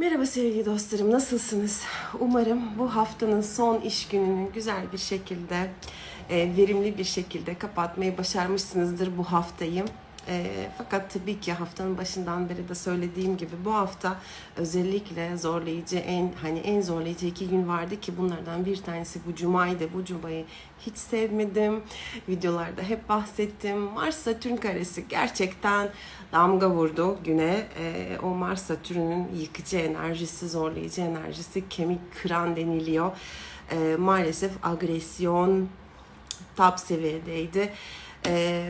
Merhaba sevgili dostlarım, nasılsınız? Umarım bu haftanın son iş gününü güzel bir şekilde, e, verimli bir şekilde kapatmayı başarmışsınızdır bu haftayı. E, fakat tabii ki haftanın başından beri de söylediğim gibi bu hafta özellikle zorlayıcı en hani en zorlayıcı iki gün vardı ki bunlardan bir tanesi bu cumaydı. Bu cumayı hiç sevmedim. Videolarda hep bahsettim. Mars Satürn karesi gerçekten damga vurdu güne. E, o Mars Satürn'ün yıkıcı enerjisi, zorlayıcı enerjisi kemik kıran deniliyor. E, maalesef agresyon top seviyedeydi. E,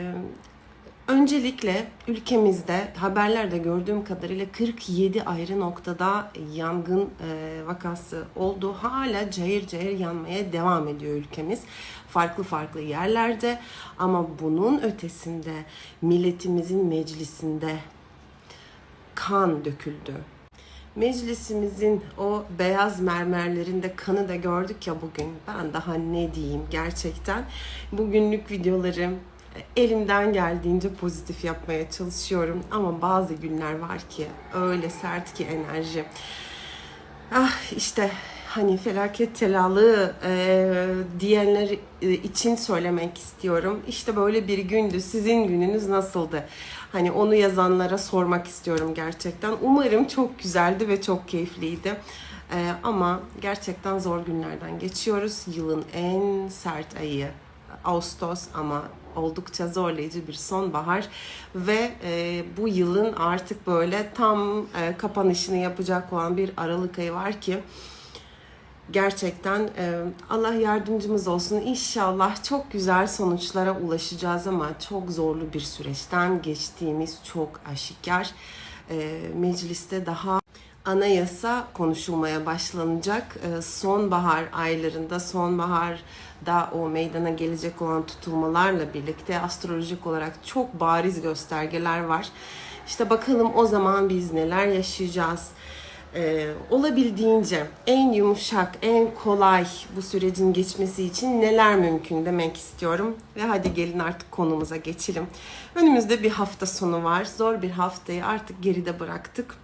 Öncelikle ülkemizde haberlerde gördüğüm kadarıyla 47 ayrı noktada yangın e, vakası oldu. Hala cayır cayır yanmaya devam ediyor ülkemiz. Farklı farklı yerlerde ama bunun ötesinde milletimizin meclisinde kan döküldü. Meclisimizin o beyaz mermerlerinde kanı da gördük ya bugün. Ben daha ne diyeyim gerçekten. Bugünlük videolarım elimden geldiğince pozitif yapmaya çalışıyorum ama bazı günler var ki öyle sert ki enerji. Ah işte hani felaket telalı e, diyenler için söylemek istiyorum. İşte böyle bir gündü. Sizin gününüz nasıldı? Hani onu yazanlara sormak istiyorum gerçekten. Umarım çok güzeldi ve çok keyifliydi. E, ama gerçekten zor günlerden geçiyoruz. Yılın en sert ayı Ağustos ama oldukça zorlayıcı bir sonbahar ve e, bu yılın artık böyle tam e, kapanışını yapacak olan bir Aralık ayı var ki gerçekten e, Allah yardımcımız olsun. İnşallah çok güzel sonuçlara ulaşacağız ama çok zorlu bir süreçten geçtiğimiz çok aşikar. E, mecliste daha anayasa konuşulmaya başlanacak. E, sonbahar aylarında, sonbaharda o meydana gelecek olan tutulmalarla birlikte astrolojik olarak çok bariz göstergeler var. İşte bakalım o zaman biz neler yaşayacağız. Ee, olabildiğince en yumuşak, en kolay bu sürecin geçmesi için neler mümkün demek istiyorum. Ve hadi gelin artık konumuza geçelim. Önümüzde bir hafta sonu var. Zor bir haftayı artık geride bıraktık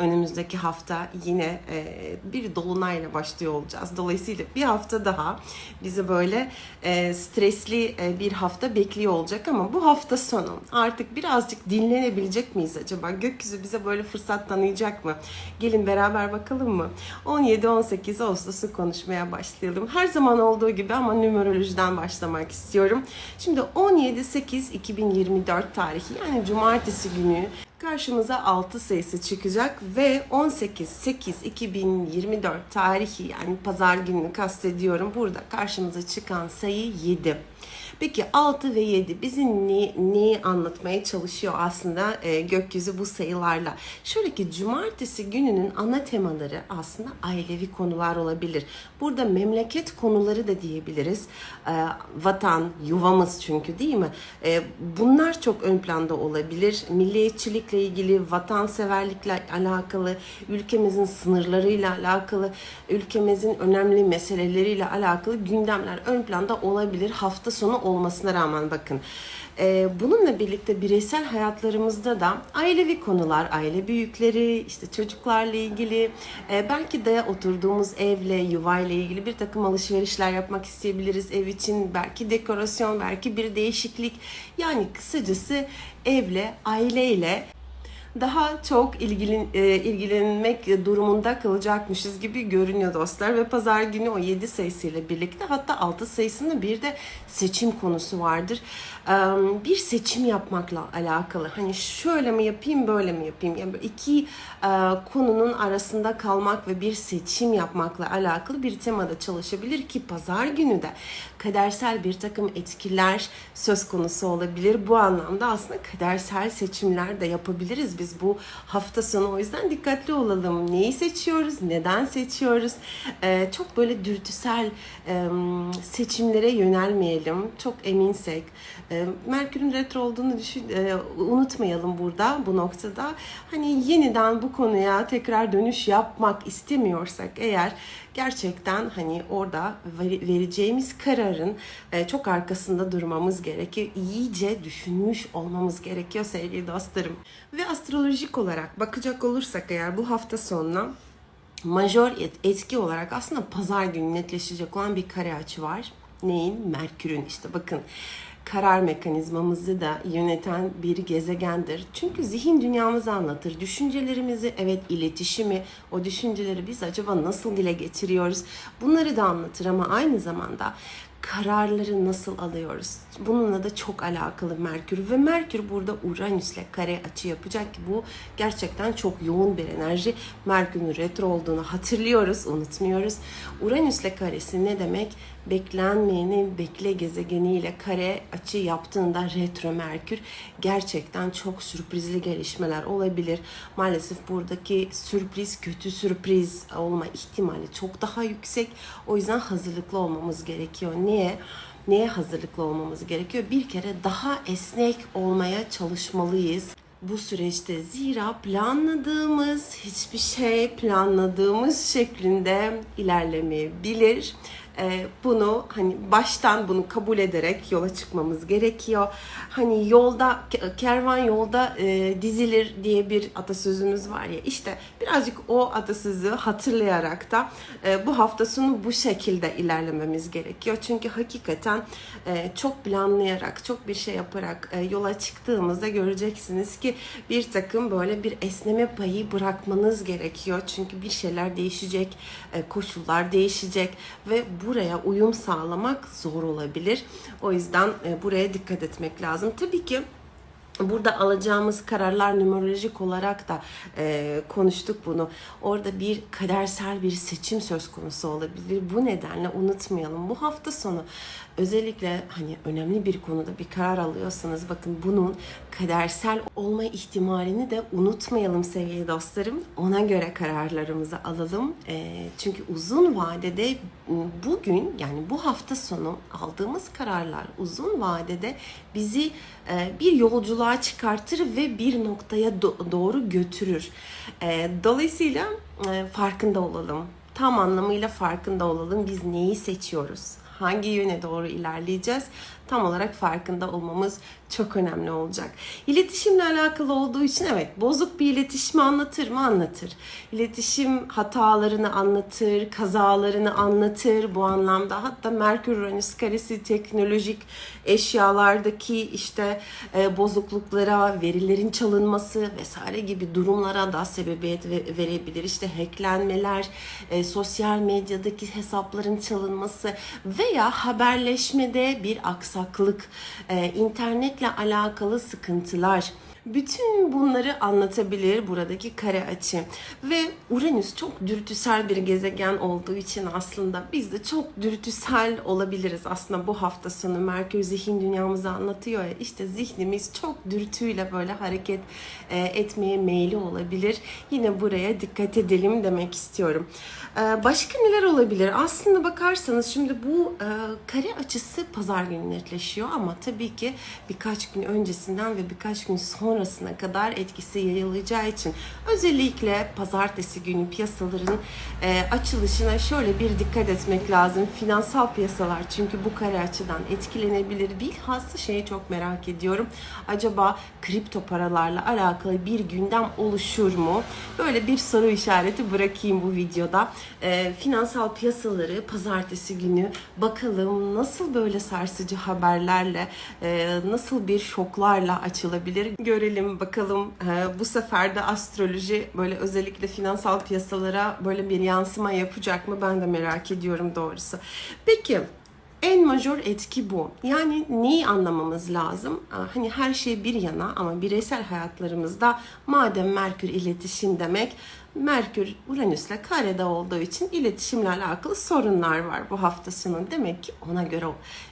önümüzdeki hafta yine e, bir dolunayla başlıyor olacağız. Dolayısıyla bir hafta daha bizi böyle e, stresli e, bir hafta bekliyor olacak ama bu hafta sonu artık birazcık dinlenebilecek miyiz acaba? Gökyüzü bize böyle fırsat tanıyacak mı? Gelin beraber bakalım mı? 17-18 Ağustos'u konuşmaya başlayalım. Her zaman olduğu gibi ama numerolojiden başlamak istiyorum. Şimdi 17-8-2024 tarihi yani cumartesi günü karşımıza 6 sayısı çıkacak ve 18-8-2024 tarihi yani pazar gününü kastediyorum. Burada karşımıza çıkan sayı 7. Peki 6 ve 7 bizi ne, neyi anlatmaya çalışıyor aslında e, gökyüzü bu sayılarla? Şöyle ki cumartesi gününün ana temaları aslında ailevi konular olabilir. Burada memleket konuları da diyebiliriz. E, vatan, yuvamız çünkü değil mi? E, bunlar çok ön planda olabilir. Milliyetçilikle ilgili, vatanseverlikle alakalı, ülkemizin sınırlarıyla alakalı, ülkemizin önemli meseleleriyle alakalı gündemler ön planda olabilir. Hafta sonu olmasına rağmen bakın. Ee, bununla birlikte bireysel hayatlarımızda da ailevi konular, aile büyükleri, işte çocuklarla ilgili, e, belki de oturduğumuz evle, yuvayla ilgili bir takım alışverişler yapmak isteyebiliriz ev için. Belki dekorasyon, belki bir değişiklik. Yani kısacası evle, aileyle daha çok ilgilin, e, ilgilenmek durumunda kalacakmışız gibi görünüyor dostlar. Ve pazar günü o 7 sayısıyla birlikte hatta 6 sayısında bir de seçim konusu vardır. E, bir seçim yapmakla alakalı. Hani şöyle mi yapayım böyle mi yapayım? Yani iki e, konunun arasında kalmak ve bir seçim yapmakla alakalı bir temada çalışabilir ki pazar günü de kadersel bir takım etkiler söz konusu olabilir. Bu anlamda aslında kadersel seçimler de yapabiliriz biz bu hafta sonu. O yüzden dikkatli olalım. Neyi seçiyoruz? Neden seçiyoruz? Ee, çok böyle dürtüsel e, seçimlere yönelmeyelim. Çok eminsek. E, Merkür'ün retro olduğunu düşün, e, unutmayalım burada bu noktada. Hani yeniden bu konuya tekrar dönüş yapmak istemiyorsak eğer gerçekten hani orada vereceğimiz kararın e, çok arkasında durmamız gerekiyor. İyice düşünmüş olmamız gerekiyor sevgili dostlarım. Ve astroloji astrolojik olarak bakacak olursak eğer bu hafta sonuna majör et- etki olarak aslında pazar günü netleşecek olan bir kare açı var. Neyin? Merkür'ün işte bakın karar mekanizmamızı da yöneten bir gezegendir. Çünkü zihin dünyamızı anlatır. Düşüncelerimizi, evet iletişimi, o düşünceleri biz acaba nasıl dile getiriyoruz? Bunları da anlatır ama aynı zamanda kararları nasıl alıyoruz? Bununla da çok alakalı Merkür ve Merkür burada Uranüs'le kare açı yapacak ki bu gerçekten çok yoğun bir enerji. Merkür'ün retro olduğunu hatırlıyoruz, unutmuyoruz. Uranüs'le karesi ne demek? Beklenmeyeni bekle gezegeniyle kare açı yaptığında retro Merkür gerçekten çok sürprizli gelişmeler olabilir. Maalesef buradaki sürpriz kötü sürpriz olma ihtimali çok daha yüksek. O yüzden hazırlıklı olmamız gerekiyor. Niye? Neye hazırlıklı olmamız gerekiyor? Bir kere daha esnek olmaya çalışmalıyız bu süreçte zira planladığımız hiçbir şey planladığımız şeklinde ilerlemeyebilir. Ee, bunu hani baştan bunu kabul ederek yola çıkmamız gerekiyor. Hani yolda ke- kervan yolda e, dizilir diye bir atasözümüz var ya işte birazcık o atasözü hatırlayarak da e, bu hafta sonu bu şekilde ilerlememiz gerekiyor. Çünkü hakikaten e, çok planlayarak çok bir şey yaparak yola çıktığımızda göreceksiniz ki bir takım böyle bir esneme payı bırakmanız gerekiyor. Çünkü bir şeyler değişecek, koşullar değişecek ve buraya uyum sağlamak zor olabilir. O yüzden e, buraya dikkat etmek lazım. Tabii ki Burada alacağımız kararlar numerolojik olarak da e, konuştuk bunu. Orada bir kadersel bir seçim söz konusu olabilir. Bu nedenle unutmayalım. Bu hafta sonu özellikle hani önemli bir konuda bir karar alıyorsanız bakın bunun kadersel olma ihtimalini de unutmayalım sevgili dostlarım. Ona göre kararlarımızı alalım. E, çünkü uzun vadede bugün yani bu hafta sonu aldığımız kararlar uzun vadede bizi e, bir yolculuğa çıkartır ve bir noktaya do- doğru götürür. E, dolayısıyla e, farkında olalım. Tam anlamıyla farkında olalım. Biz neyi seçiyoruz? Hangi yöne doğru ilerleyeceğiz? Tam olarak farkında olmamız çok önemli olacak. İletişimle alakalı olduğu için evet bozuk bir iletişimi anlatır mı? Anlatır. İletişim hatalarını anlatır, kazalarını anlatır bu anlamda. Hatta Merkür Uranüs karesi teknolojik eşyalardaki işte e, bozukluklara, verilerin çalınması vesaire gibi durumlara da sebebiyet ve- verebilir. İşte hacklenmeler, e, sosyal medyadaki hesapların çalınması veya haberleşmede bir aksaklık, e, internetle alakalı sıkıntılar. Bütün bunları anlatabilir buradaki kare açı. Ve Uranüs çok dürtüsel bir gezegen olduğu için aslında biz de çok dürtüsel olabiliriz. Aslında bu hafta sonu Merkür zihin dünyamızı anlatıyor ya işte zihnimiz çok dürtüyle böyle hareket e, etmeye meyilli olabilir. Yine buraya dikkat edelim demek istiyorum. E, başka neler olabilir? Aslında bakarsanız şimdi bu e, kare açısı pazar günü netleşiyor ama tabii ki birkaç gün öncesinden ve birkaç gün sonrasına kadar etkisi yayılacağı için özellikle pazartesi günü piyasaların e, açılışına şöyle bir dikkat etmek lazım. Finansal piyasalar çünkü bu kare açıdan etkilenebilir. Bilhassa şeyi çok merak ediyorum. Acaba kripto paralarla alakalı bir gündem oluşur mu? Böyle bir soru işareti bırakayım bu videoda. E, finansal piyasaları pazartesi günü bakalım nasıl böyle sarsıcı haberlerle, e, nasıl bir şoklarla açılabilir görelim bakalım. E, bu sefer de astroloji böyle özellikle finansal piyasalara böyle bir yansıma yapacak mı ben de merak ediyorum doğrusu. Peki en majör etki bu. Yani neyi anlamamız lazım? Hani her şey bir yana ama bireysel hayatlarımızda madem Merkür iletişim demek Merkür Uranüs'le karede olduğu için iletişimle alakalı sorunlar var bu hafta sonu. Demek ki ona göre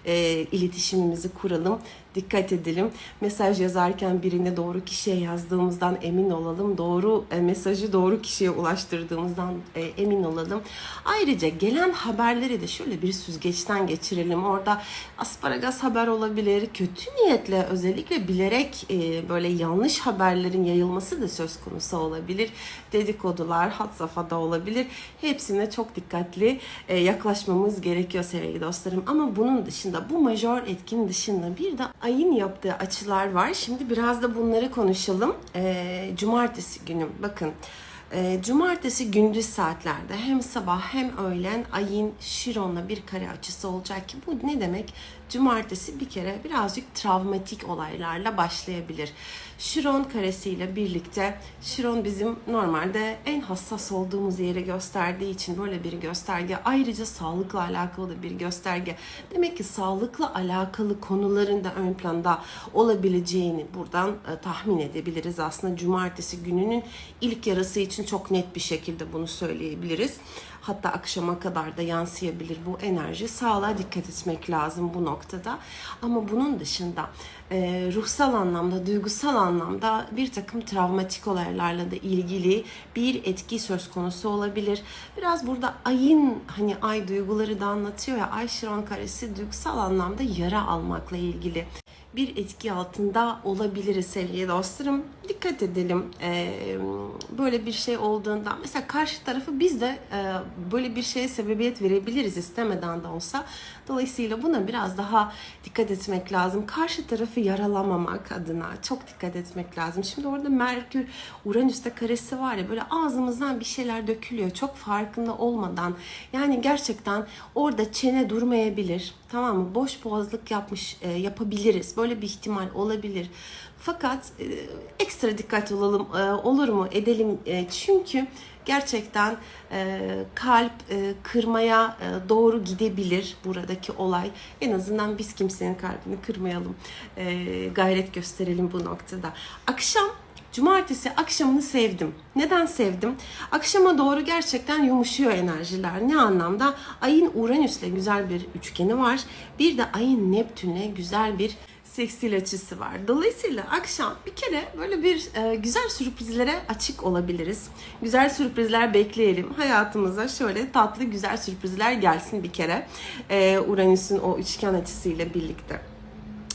e, iletişimimizi kuralım, dikkat edelim. Mesaj yazarken birine doğru kişiye yazdığımızdan emin olalım. Doğru e, mesajı doğru kişiye ulaştırdığımızdan e, emin olalım. Ayrıca gelen haberleri de şöyle bir süzgeçten geçirelim. Orada asparagas haber olabilir, kötü niyetle özellikle bilerek e, böyle yanlış haberlerin yayılması da söz konusu olabilir. Dedikodular had safhada olabilir. Hepsine çok dikkatli yaklaşmamız gerekiyor sevgili dostlarım. Ama bunun dışında bu majör etkin dışında bir de ayın yaptığı açılar var. Şimdi biraz da bunları konuşalım. Ee, cumartesi günü bakın. e, cumartesi gündüz saatlerde hem sabah hem öğlen ayın Şiron'la bir kare açısı olacak ki bu ne demek? Cumartesi bir kere birazcık travmatik olaylarla başlayabilir. Şiron karesiyle birlikte Şiron bizim normalde en hassas olduğumuz yeri gösterdiği için böyle bir gösterge. Ayrıca sağlıkla alakalı da bir gösterge. Demek ki sağlıkla alakalı konuların da ön planda olabileceğini buradan e, tahmin edebiliriz. Aslında cumartesi gününün ilk yarısı için çok net bir şekilde bunu söyleyebiliriz. Hatta akşama kadar da yansıyabilir bu enerji. Sağlığa dikkat etmek lazım bu noktada. Ama bunun dışında e, ruhsal anlamda, duygusal anlamda bir takım travmatik olaylarla da ilgili bir etki söz konusu olabilir. Biraz burada ayın hani ay duyguları da anlatıyor ya ay şiron karesi duygusal anlamda yara almakla ilgili bir etki altında olabiliriz sevgili dostlarım. Dikkat edelim Ee, böyle bir şey olduğunda mesela karşı tarafı biz de e, böyle bir şeye sebebiyet verebiliriz istemeden de olsa. Dolayısıyla buna biraz daha dikkat etmek lazım. Karşı tarafı yaralamamak adına çok dikkat etmek lazım. Şimdi orada Merkür Uranüs'te karesi var ya böyle ağzımızdan bir şeyler dökülüyor çok farkında olmadan. Yani gerçekten orada çene durmayabilir. Tamam mı? Boş boğazlık yapmış e, yapabiliriz. Böyle bir ihtimal olabilir. Fakat e, ekstra dikkat olalım e, olur mu? Edelim e, çünkü gerçekten kalp kırmaya doğru gidebilir buradaki olay. En azından biz kimsenin kalbini kırmayalım. Gayret gösterelim bu noktada. Akşam Cumartesi akşamını sevdim. Neden sevdim? Akşama doğru gerçekten yumuşuyor enerjiler. Ne anlamda? Ayın Uranüs'le güzel bir üçgeni var. Bir de ayın Neptün'le güzel bir seksil açısı var. Dolayısıyla akşam bir kere böyle bir e, güzel sürprizlere açık olabiliriz. Güzel sürprizler bekleyelim. Hayatımıza şöyle tatlı güzel sürprizler gelsin bir kere. E, Uranüs'ün o üçgen açısıyla birlikte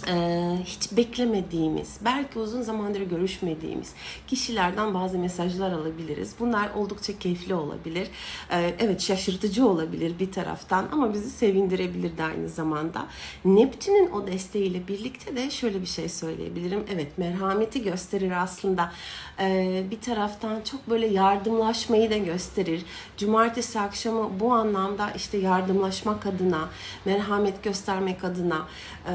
e, hiç beklemediğimiz, belki uzun zamandır görüşmediğimiz kişilerden bazı mesajlar alabiliriz. Bunlar oldukça keyifli olabilir. E, evet şaşırtıcı olabilir bir taraftan ama bizi sevindirebilir de aynı zamanda. Neptün'ün o desteğiyle birlikte de şöyle bir şey söyleyebilirim. Evet merhameti gösterir aslında. E, bir taraftan çok böyle yardımlaşmayı da gösterir. Cumartesi akşamı bu anlamda işte yardımlaşmak adına, merhamet göstermek adına e,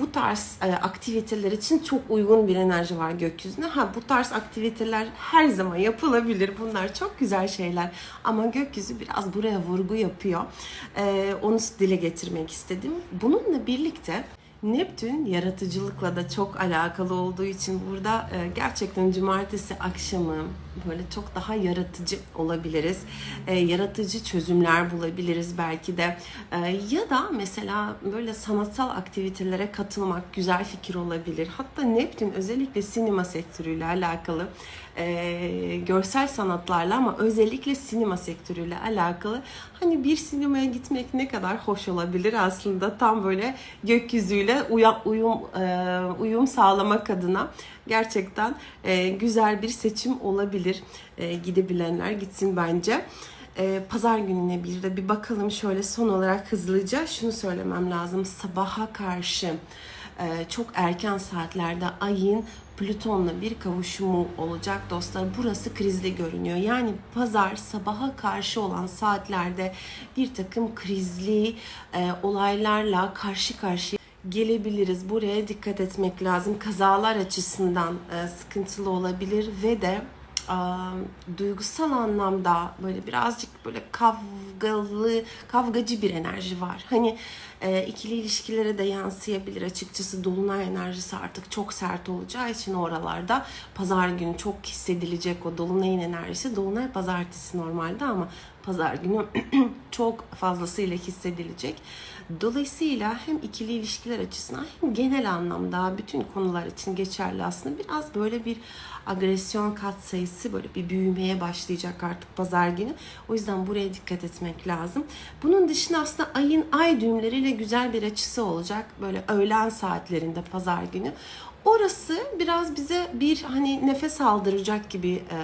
bu tarz e, aktiviteler için çok uygun bir enerji var gökyüzünde. Ha bu tarz aktiviteler her zaman yapılabilir. Bunlar çok güzel şeyler. Ama gökyüzü biraz buraya vurgu yapıyor. E, onu dile getirmek istedim. Bununla birlikte Neptün yaratıcılıkla da çok alakalı olduğu için burada e, gerçekten cumartesi akşamı böyle çok daha yaratıcı olabiliriz. E, yaratıcı çözümler bulabiliriz belki de. E, ya da mesela böyle sanatsal aktivitelere katılmak güzel fikir olabilir. Hatta Neptün özellikle sinema sektörüyle alakalı görsel sanatlarla ama özellikle sinema sektörüyle alakalı hani bir sinemaya gitmek ne kadar hoş olabilir aslında tam böyle gökyüzüyle uya, uyum e, uyum sağlamak adına gerçekten e, güzel bir seçim olabilir. E, gidebilenler gitsin bence. Pazar gününe bir de bir bakalım şöyle son olarak hızlıca şunu söylemem lazım. Sabaha karşı çok erken saatlerde ayın Plüton'la bir kavuşumu olacak dostlar. Burası krizli görünüyor. Yani pazar sabaha karşı olan saatlerde bir takım krizli e, olaylarla karşı karşıya gelebiliriz. Buraya dikkat etmek lazım. Kazalar açısından e, sıkıntılı olabilir ve de e, duygusal anlamda böyle birazcık böyle kavgalı, kavgacı bir enerji var. Hani e, ikili ilişkilere de yansıyabilir açıkçası. Dolunay enerjisi artık çok sert olacağı için oralarda pazar günü çok hissedilecek o dolunayın enerjisi. Dolunay pazartesi normalde ama pazar günü çok fazlasıyla hissedilecek. Dolayısıyla hem ikili ilişkiler açısından hem genel anlamda bütün konular için geçerli aslında biraz böyle bir agresyon kat sayısı böyle bir büyümeye başlayacak artık pazar günü. O yüzden buraya dikkat etmek lazım. Bunun dışında aslında ayın ay düğümleriyle güzel bir açısı olacak. Böyle öğlen saatlerinde pazar günü. Orası biraz bize bir hani nefes aldıracak gibi e,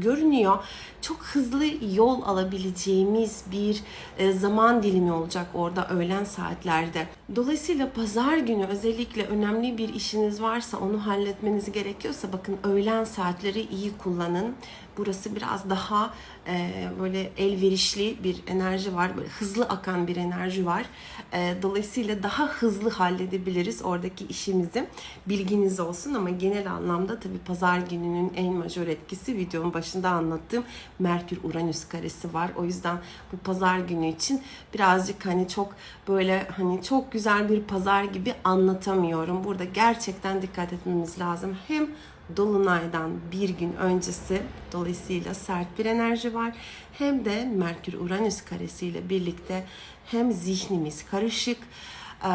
görünüyor. Çok hızlı yol alabileceğimiz bir e, zaman dilimi olacak orada öğlen saatlerde. Dolayısıyla pazar günü özellikle önemli bir işiniz varsa onu halletmeniz gerekiyorsa bakın öğlen saatleri iyi kullanın. Burası biraz daha e, böyle elverişli bir enerji var. Böyle hızlı akan bir enerji var. E, dolayısıyla daha hızlı halledebiliriz oradaki işimizi. Bilginiz olsun ama genel anlamda tabii pazar gününün en majör etkisi videonun başında anlattığım Merkür Uranüs karesi var. O yüzden bu pazar günü için birazcık hani çok böyle hani çok güzel bir pazar gibi anlatamıyorum. Burada gerçekten dikkat etmemiz lazım. Hem Dolunay'dan bir gün öncesi dolayısıyla sert bir enerji var. Hem de Merkür Uranüs karesiyle birlikte hem zihnimiz karışık e,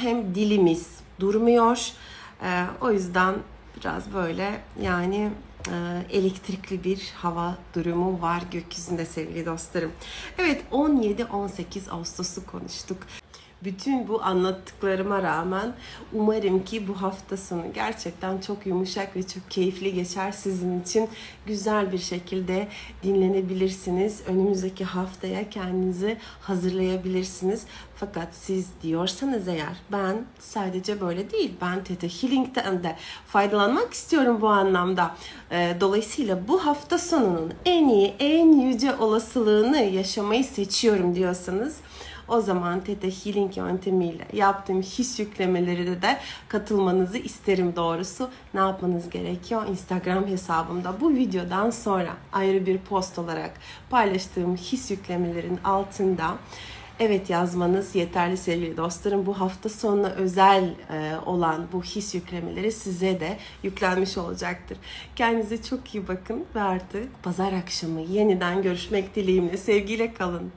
hem dilimiz durmuyor. E, O yüzden biraz böyle yani e, elektrikli bir hava durumu var gökyüzünde sevgili dostlarım. Evet 17-18 Ağustos'u konuştuk. Bütün bu anlattıklarıma rağmen umarım ki bu hafta sonu gerçekten çok yumuşak ve çok keyifli geçer sizin için. Güzel bir şekilde dinlenebilirsiniz. Önümüzdeki haftaya kendinizi hazırlayabilirsiniz. Fakat siz diyorsanız eğer ben sadece böyle değil ben Theta Healing'den de faydalanmak istiyorum bu anlamda. Ee, Dolayısıyla bu hafta sonunun en iyi, en yüce olasılığını yaşamayı seçiyorum diyorsanız o zaman Theta Healing yöntemiyle yaptığım his yüklemeleri de, de katılmanızı isterim doğrusu. Ne yapmanız gerekiyor? Instagram hesabımda bu videodan sonra ayrı bir post olarak paylaştığım his yüklemelerin altında Evet yazmanız yeterli sevgili dostlarım. Bu hafta sonuna özel e, olan bu his yüklemeleri size de yüklenmiş olacaktır. Kendinize çok iyi bakın ve artık pazar akşamı yeniden görüşmek dileğimle sevgiyle kalın.